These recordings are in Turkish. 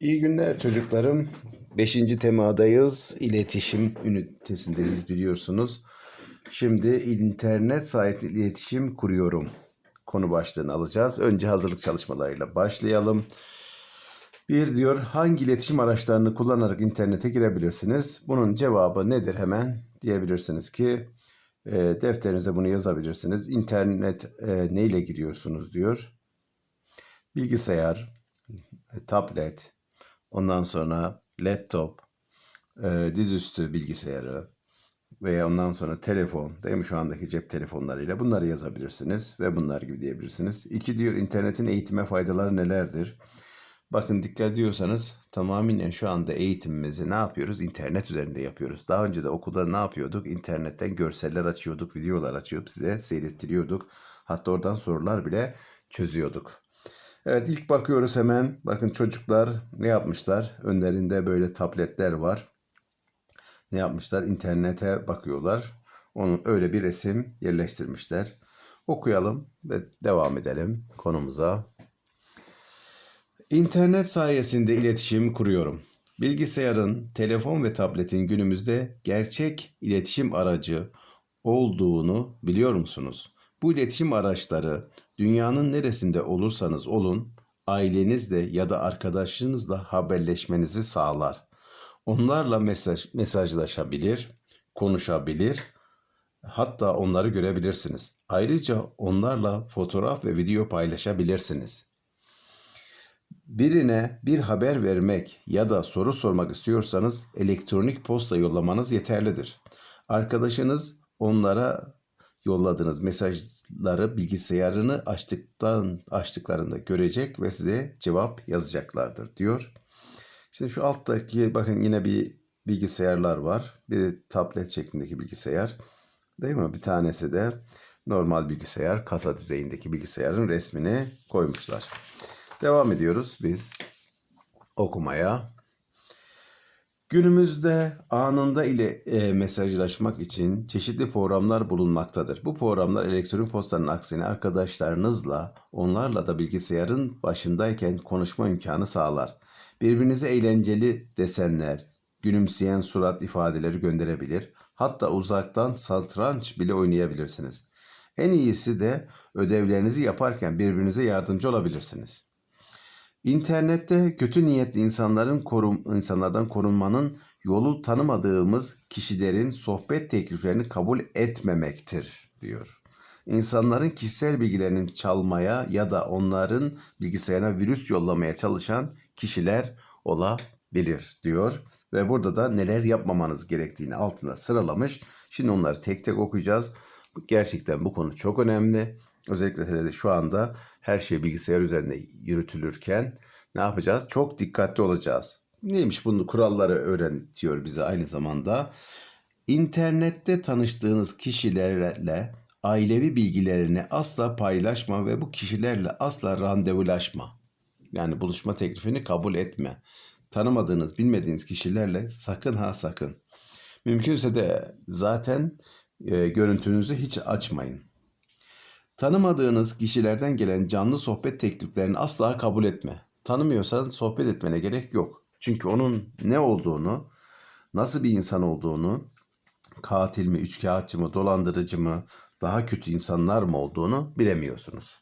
İyi günler çocuklarım. Beşinci temadayız. İletişim ünitesindeyiz biliyorsunuz. Şimdi internet sayesinde iletişim kuruyorum. Konu başlığını alacağız. Önce hazırlık çalışmalarıyla başlayalım. Bir diyor hangi iletişim araçlarını kullanarak internete girebilirsiniz? Bunun cevabı nedir hemen diyebilirsiniz ki e, defterinize bunu yazabilirsiniz. İnternet e, neyle giriyorsunuz diyor. Bilgisayar, tablet, ondan sonra laptop, e, dizüstü bilgisayarı veya ondan sonra telefon, değil mi şu andaki cep telefonlarıyla bunları yazabilirsiniz ve bunlar gibi diyebilirsiniz. İki diyor internetin eğitime faydaları nelerdir? Bakın dikkat ediyorsanız tamamen şu anda eğitimimizi ne yapıyoruz? İnternet üzerinde yapıyoruz. Daha önce de okulda ne yapıyorduk? İnternetten görseller açıyorduk, videolar açıyorduk, size seyrettiriyorduk. Hatta oradan sorular bile çözüyorduk. Evet ilk bakıyoruz hemen. Bakın çocuklar ne yapmışlar? Önlerinde böyle tabletler var. Ne yapmışlar? İnternete bakıyorlar. Onun öyle bir resim yerleştirmişler. Okuyalım ve devam edelim konumuza. İnternet sayesinde iletişim kuruyorum. Bilgisayarın, telefon ve tabletin günümüzde gerçek iletişim aracı olduğunu biliyor musunuz? Bu iletişim araçları dünyanın neresinde olursanız olun ailenizle ya da arkadaşınızla haberleşmenizi sağlar. Onlarla mesaj, mesajlaşabilir, konuşabilir, hatta onları görebilirsiniz. Ayrıca onlarla fotoğraf ve video paylaşabilirsiniz. Birine bir haber vermek ya da soru sormak istiyorsanız elektronik posta yollamanız yeterlidir. Arkadaşınız onlara yolladığınız mesajları bilgisayarını açtıktan açtıklarında görecek ve size cevap yazacaklardır diyor. Şimdi şu alttaki bakın yine bir bilgisayarlar var. Biri tablet şeklindeki bilgisayar. Değil mi? Bir tanesi de normal bilgisayar, kasa düzeyindeki bilgisayarın resmini koymuşlar. Devam ediyoruz biz okumaya. Günümüzde anında ile e, mesajlaşmak için çeşitli programlar bulunmaktadır. Bu programlar elektronik postanın aksine arkadaşlarınızla, onlarla da bilgisayarın başındayken konuşma imkanı sağlar. Birbirinize eğlenceli desenler, gülümseyen surat ifadeleri gönderebilir. Hatta uzaktan satranç bile oynayabilirsiniz. En iyisi de ödevlerinizi yaparken birbirinize yardımcı olabilirsiniz. İnternette kötü niyetli insanların korum, insanlardan korunmanın yolu tanımadığımız kişilerin sohbet tekliflerini kabul etmemektir diyor. İnsanların kişisel bilgilerini çalmaya ya da onların bilgisayarına virüs yollamaya çalışan kişiler olabilir diyor. Ve burada da neler yapmamanız gerektiğini altına sıralamış. Şimdi onları tek tek okuyacağız. Gerçekten bu konu çok önemli. Özellikle de şu anda her şey bilgisayar üzerinde yürütülürken ne yapacağız? Çok dikkatli olacağız. Neymiş bunu kuralları öğretiyor bize aynı zamanda. İnternette tanıştığınız kişilerle ailevi bilgilerini asla paylaşma ve bu kişilerle asla randevulaşma. Yani buluşma teklifini kabul etme. Tanımadığınız, bilmediğiniz kişilerle sakın ha sakın. Mümkünse de zaten e, görüntünüzü hiç açmayın. Tanımadığınız kişilerden gelen canlı sohbet tekliflerini asla kabul etme. Tanımıyorsan sohbet etmene gerek yok. Çünkü onun ne olduğunu, nasıl bir insan olduğunu, katil mi, üçkağıtçı mı, dolandırıcı mı, daha kötü insanlar mı olduğunu bilemiyorsunuz.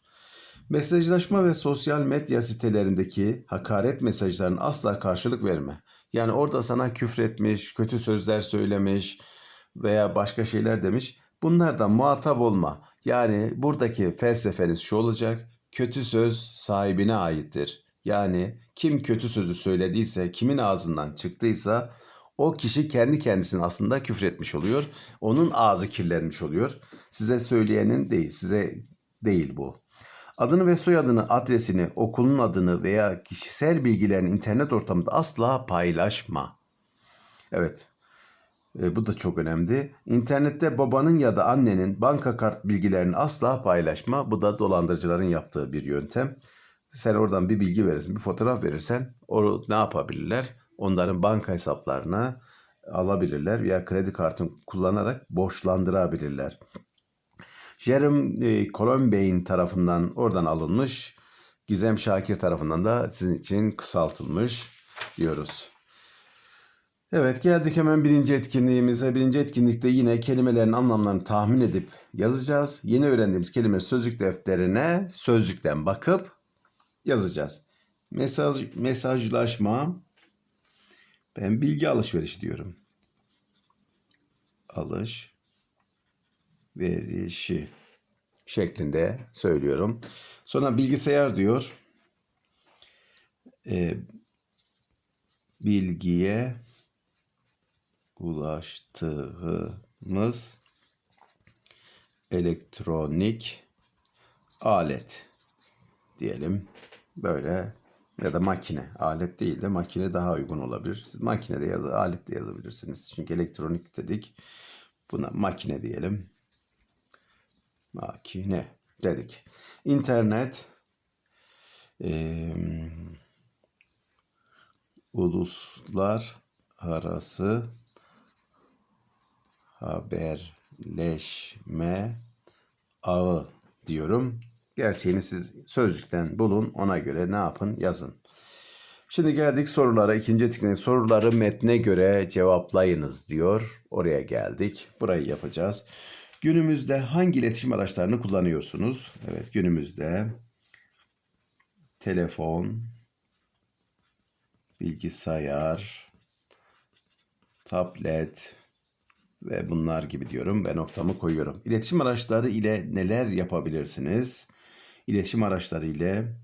Mesajlaşma ve sosyal medya sitelerindeki hakaret mesajlarına asla karşılık verme. Yani orada sana küfretmiş, kötü sözler söylemiş veya başka şeyler demiş. Bunlardan muhatap olma. Yani buradaki felsefeniz şu olacak. Kötü söz sahibine aittir. Yani kim kötü sözü söylediyse, kimin ağzından çıktıysa o kişi kendi kendisine aslında küfretmiş oluyor. Onun ağzı kirlenmiş oluyor. Size söyleyenin değil, size değil bu. Adını ve soyadını, adresini, okulun adını veya kişisel bilgilerini internet ortamında asla paylaşma. Evet, e, bu da çok önemli. İnternette babanın ya da annenin banka kart bilgilerini asla paylaşma. Bu da dolandırıcıların yaptığı bir yöntem. Sen oradan bir bilgi verirsin, bir fotoğraf verirsen o ne yapabilirler? Onların banka hesaplarına alabilirler veya kredi kartını kullanarak borçlandırabilirler. Jerome e, tarafından oradan alınmış. Gizem Şakir tarafından da sizin için kısaltılmış. diyoruz. Evet geldik hemen birinci etkinliğimize. Birinci etkinlikte yine kelimelerin anlamlarını tahmin edip yazacağız. Yeni öğrendiğimiz kelime sözlük defterine sözlükten bakıp yazacağız. Mesaj, mesajlaşma. Ben bilgi alışveriş diyorum. Alış verişi şeklinde söylüyorum. Sonra bilgisayar diyor. Ee, bilgiye ulaştığımız elektronik alet diyelim. Böyle ya da makine. Alet değil de makine daha uygun olabilir. Siz makine de yaz, alet de yazabilirsiniz. Çünkü elektronik dedik. Buna makine diyelim. Makine dedik. İnternet eee uluslar arası haberleşme ağı diyorum. Gerçeğini siz sözlükten bulun ona göre ne yapın yazın. Şimdi geldik sorulara. İkinci etkinlik soruları metne göre cevaplayınız diyor. Oraya geldik. Burayı yapacağız. Günümüzde hangi iletişim araçlarını kullanıyorsunuz? Evet günümüzde telefon, bilgisayar, tablet ve bunlar gibi diyorum ve noktamı koyuyorum. İletişim araçları ile neler yapabilirsiniz? İletişim araçları ile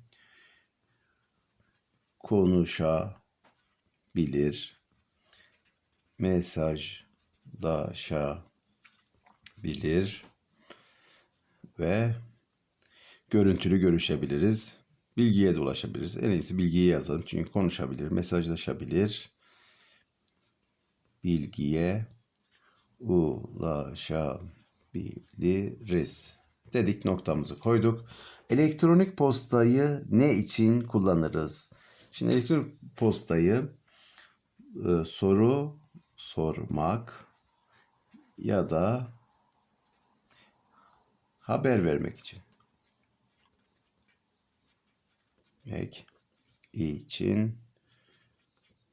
konuşabilir, mesajlaşabilir ve görüntülü görüşebiliriz. Bilgiye de ulaşabiliriz. En iyisi bilgiyi yazalım çünkü konuşabilir, mesajlaşabilir. Bilgiye ulaşabiliriz. Dedik noktamızı koyduk. Elektronik postayı ne için kullanırız? Şimdi elektronik postayı e, soru sormak ya da haber vermek için. Vermek için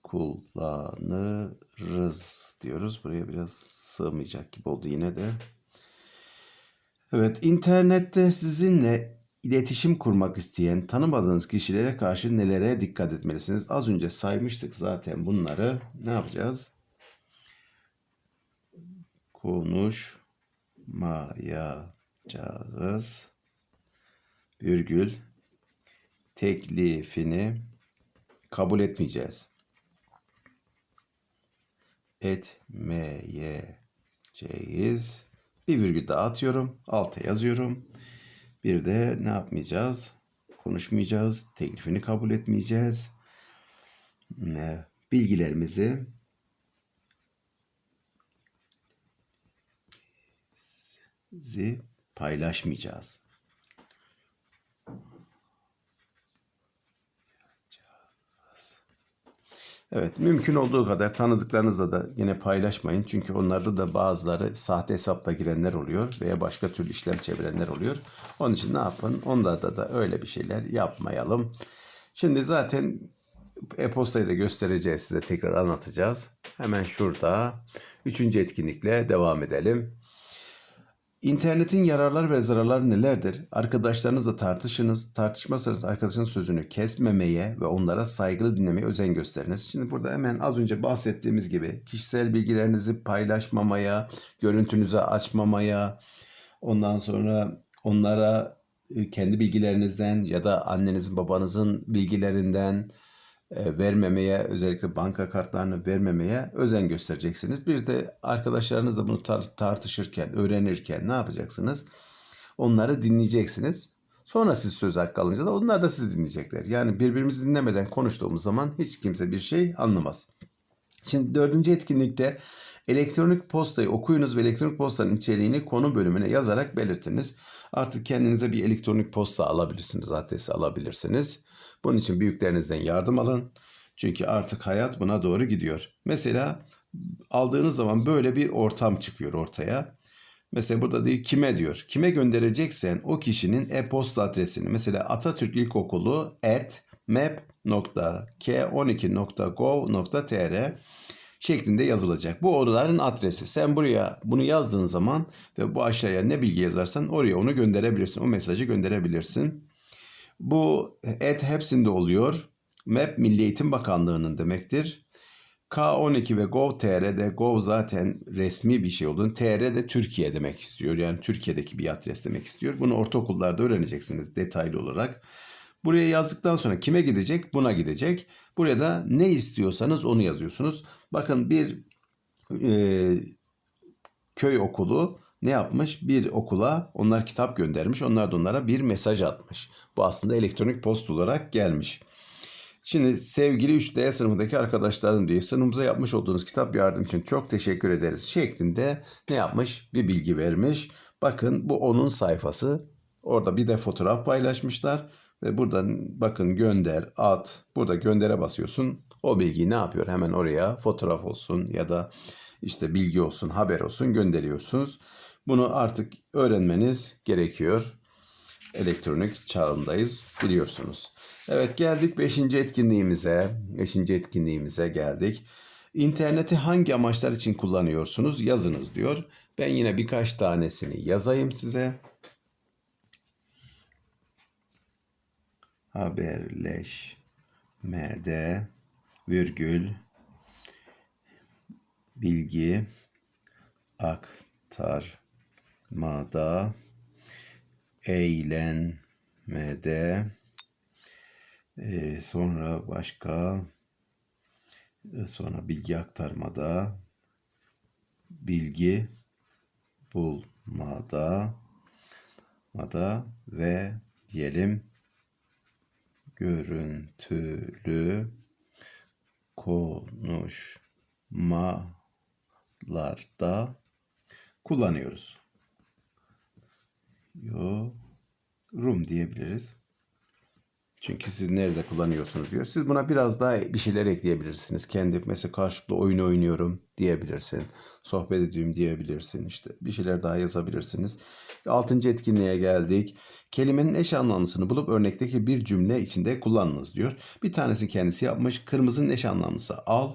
kullanırız diyoruz. Buraya biraz sığmayacak gibi oldu yine de. Evet, internette sizinle iletişim kurmak isteyen tanımadığınız kişilere karşı nelere dikkat etmelisiniz? Az önce saymıştık zaten bunları. Ne yapacağız? Konuşmayacağız. Virgül teklifini kabul etmeyeceğiz. Etmeyeceğiz. Bir virgül daha atıyorum. Alta yazıyorum. Bir de ne yapmayacağız? Konuşmayacağız. Teklifini kabul etmeyeceğiz. Bilgilerimizi zi paylaşmayacağız. Evet, mümkün olduğu kadar tanıdıklarınızla da yine paylaşmayın. Çünkü onlarda da bazıları sahte hesapla girenler oluyor veya başka türlü işlem çevirenler oluyor. Onun için ne yapın? Onlarda da öyle bir şeyler yapmayalım. Şimdi zaten e-postayı da göstereceğiz size tekrar anlatacağız. Hemen şurada üçüncü etkinlikle devam edelim. İnternetin yararları ve zararları nelerdir? Arkadaşlarınızla tartışınız. Tartışma sırasında arkadaşın sözünü kesmemeye ve onlara saygılı dinlemeye özen gösteriniz. Şimdi burada hemen az önce bahsettiğimiz gibi kişisel bilgilerinizi paylaşmamaya, görüntünüzü açmamaya, ondan sonra onlara e, kendi bilgilerinizden ya da annenizin babanızın bilgilerinden vermemeye, özellikle banka kartlarını vermemeye özen göstereceksiniz. Bir de arkadaşlarınızla bunu tar- tartışırken, öğrenirken ne yapacaksınız? Onları dinleyeceksiniz. Sonra siz söz hakkı alınca da onlar da sizi dinleyecekler. Yani birbirimizi dinlemeden konuştuğumuz zaman hiç kimse bir şey anlamaz. Şimdi dördüncü etkinlikte elektronik postayı okuyunuz ve elektronik postanın içeriğini konu bölümüne yazarak belirtiniz. Artık kendinize bir elektronik posta alabilirsiniz, adresi alabilirsiniz. Bunun için büyüklerinizden yardım alın. Çünkü artık hayat buna doğru gidiyor. Mesela aldığınız zaman böyle bir ortam çıkıyor ortaya. Mesela burada diyor kime diyor. Kime göndereceksen o kişinin e-posta adresini. Mesela Atatürk İlkokulu at k12.gov.tr şeklinde yazılacak. Bu odaların adresi. Sen buraya bunu yazdığın zaman ve bu aşağıya ne bilgi yazarsan oraya onu gönderebilirsin. O mesajı gönderebilirsin. Bu et hepsinde oluyor. MEP Milli Eğitim Bakanlığı'nın demektir. K12 ve Gov.tr'de Gov zaten resmi bir şey olduğunu TR de Türkiye demek istiyor. Yani Türkiye'deki bir adres demek istiyor. Bunu ortaokullarda öğreneceksiniz detaylı olarak. Buraya yazdıktan sonra kime gidecek? Buna gidecek. Buraya da ne istiyorsanız onu yazıyorsunuz. Bakın bir e, köy okulu ne yapmış? Bir okula onlar kitap göndermiş. Onlar da onlara bir mesaj atmış. Bu aslında elektronik post olarak gelmiş. Şimdi sevgili 3D sınıfındaki arkadaşlarım diye sınıfımıza yapmış olduğunuz kitap yardım için çok teşekkür ederiz şeklinde ne yapmış? Bir bilgi vermiş. Bakın bu onun sayfası. Orada bir de fotoğraf paylaşmışlar. Ve buradan bakın gönder, at. Burada göndere basıyorsun. O bilgiyi ne yapıyor? Hemen oraya fotoğraf olsun ya da işte bilgi olsun, haber olsun gönderiyorsunuz. Bunu artık öğrenmeniz gerekiyor. Elektronik çağındayız biliyorsunuz. Evet geldik 5. etkinliğimize. 5. etkinliğimize geldik. İnterneti hangi amaçlar için kullanıyorsunuz? Yazınız diyor. Ben yine birkaç tanesini yazayım size. Haberleşmede virgül bilgi aktarmada eğlenmede ee, sonra başka e, sonra bilgi aktarmada bilgi bulmada mada ve diyelim görüntülü konuşmalarda kullanıyoruz. Yorum diyebiliriz. Çünkü siz nerede kullanıyorsunuz diyor. Siz buna biraz daha bir şeyler ekleyebilirsiniz. Kendi mesela karşılıklı oyun oynuyorum diyebilirsin. Sohbet ediyorum diyebilirsin. İşte bir şeyler daha yazabilirsiniz. Altıncı etkinliğe geldik. Kelimenin eş anlamlısını bulup örnekteki bir cümle içinde kullanınız diyor. Bir tanesi kendisi yapmış. Kırmızının eş anlamlısı al.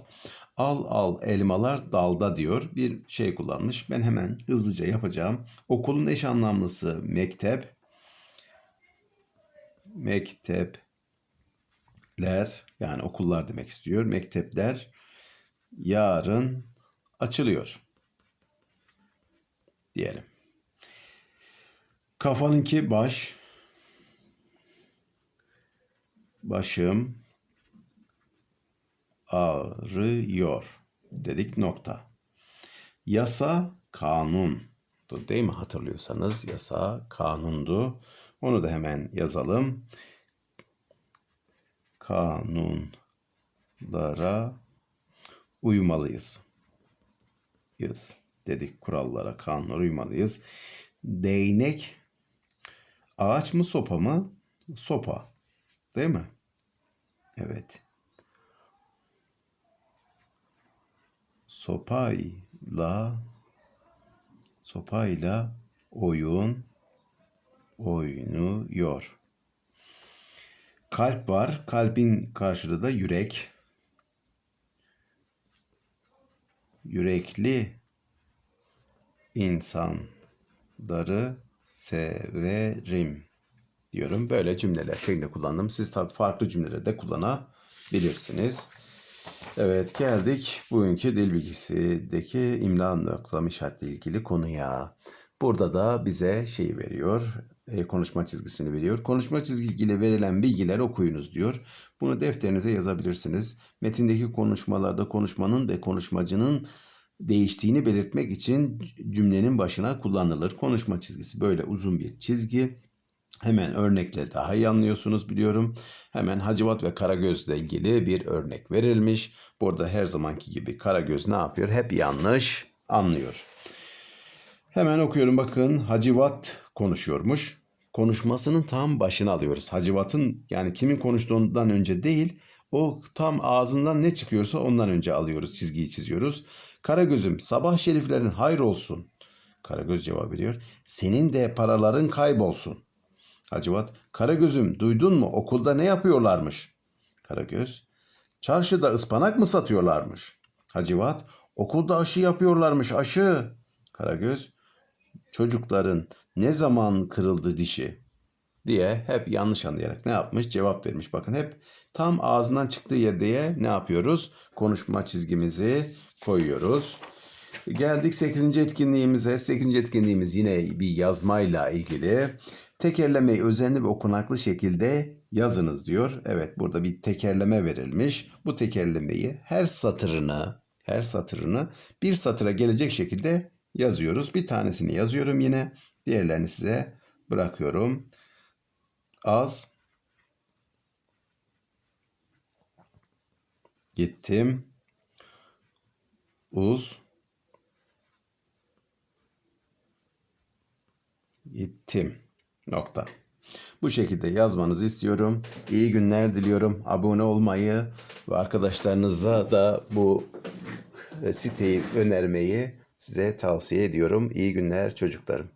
Al al elmalar dalda diyor. Bir şey kullanmış. Ben hemen hızlıca yapacağım. Okulun eş anlamlısı mektep mektepler yani okullar demek istiyor. Mektepler yarın açılıyor. Diyelim. Kafanınki baş. Başım ağrıyor dedik nokta. Yasa kanun. Değil mi hatırlıyorsanız yasa kanundu. Onu da hemen yazalım. Kanunlara uymalıyız. Yız dedik kurallara, kanunlara uymalıyız. Değnek ağaç mı sopa mı? Sopa. Değil mi? Evet. Sopayla sopayla oyun oynuyor. Kalp var. Kalbin karşılığı da yürek. Yürekli insanları severim diyorum. Böyle cümleler şeklinde kullandım. Siz tabii farklı cümleleri de kullanabilirsiniz. Evet geldik bugünkü dil bilgisideki imla noktalama işaretle ilgili konuya. Burada da bize şey veriyor e, konuşma çizgisini veriyor. Konuşma çizgiyle verilen bilgiler okuyunuz diyor. Bunu defterinize yazabilirsiniz. Metindeki konuşmalarda konuşmanın ve konuşmacının değiştiğini belirtmek için cümlenin başına kullanılır. Konuşma çizgisi böyle uzun bir çizgi. Hemen örnekle daha iyi anlıyorsunuz biliyorum. Hemen Hacivat ve Karagöz ile ilgili bir örnek verilmiş. Burada her zamanki gibi Karagöz ne yapıyor? Hep yanlış anlıyor. Hemen okuyorum bakın. Hacivat konuşuyormuş. Konuşmasının tam başına alıyoruz. Hacivat'ın yani kimin konuştuğundan önce değil, o tam ağzından ne çıkıyorsa ondan önce alıyoruz, çizgiyi çiziyoruz. Karagöz'üm sabah şeriflerin hayır olsun. Karagöz cevap veriyor. Senin de paraların kaybolsun. Hacivat, Karagöz'üm duydun mu okulda ne yapıyorlarmış? Karagöz. Çarşıda ıspanak mı satıyorlarmış? Hacivat. Okulda aşı yapıyorlarmış aşı. Karagöz. Çocukların ne zaman kırıldı dişi? diye hep yanlış anlayarak ne yapmış? Cevap vermiş. Bakın hep tam ağzından çıktığı yerdeye ne yapıyoruz? Konuşma çizgimizi koyuyoruz. Geldik 8. etkinliğimize. 8. etkinliğimiz yine bir yazmayla ilgili. Tekerlemeyi özenli ve okunaklı şekilde yazınız diyor. Evet burada bir tekerleme verilmiş. Bu tekerlemeyi her satırını her satırını bir satıra gelecek şekilde yazıyoruz. Bir tanesini yazıyorum yine. Diğerlerini size bırakıyorum. Az gittim. Uz gittim. Nokta. Bu şekilde yazmanızı istiyorum. İyi günler diliyorum. Abone olmayı ve arkadaşlarınıza da bu siteyi önermeyi size tavsiye ediyorum. İyi günler çocuklarım.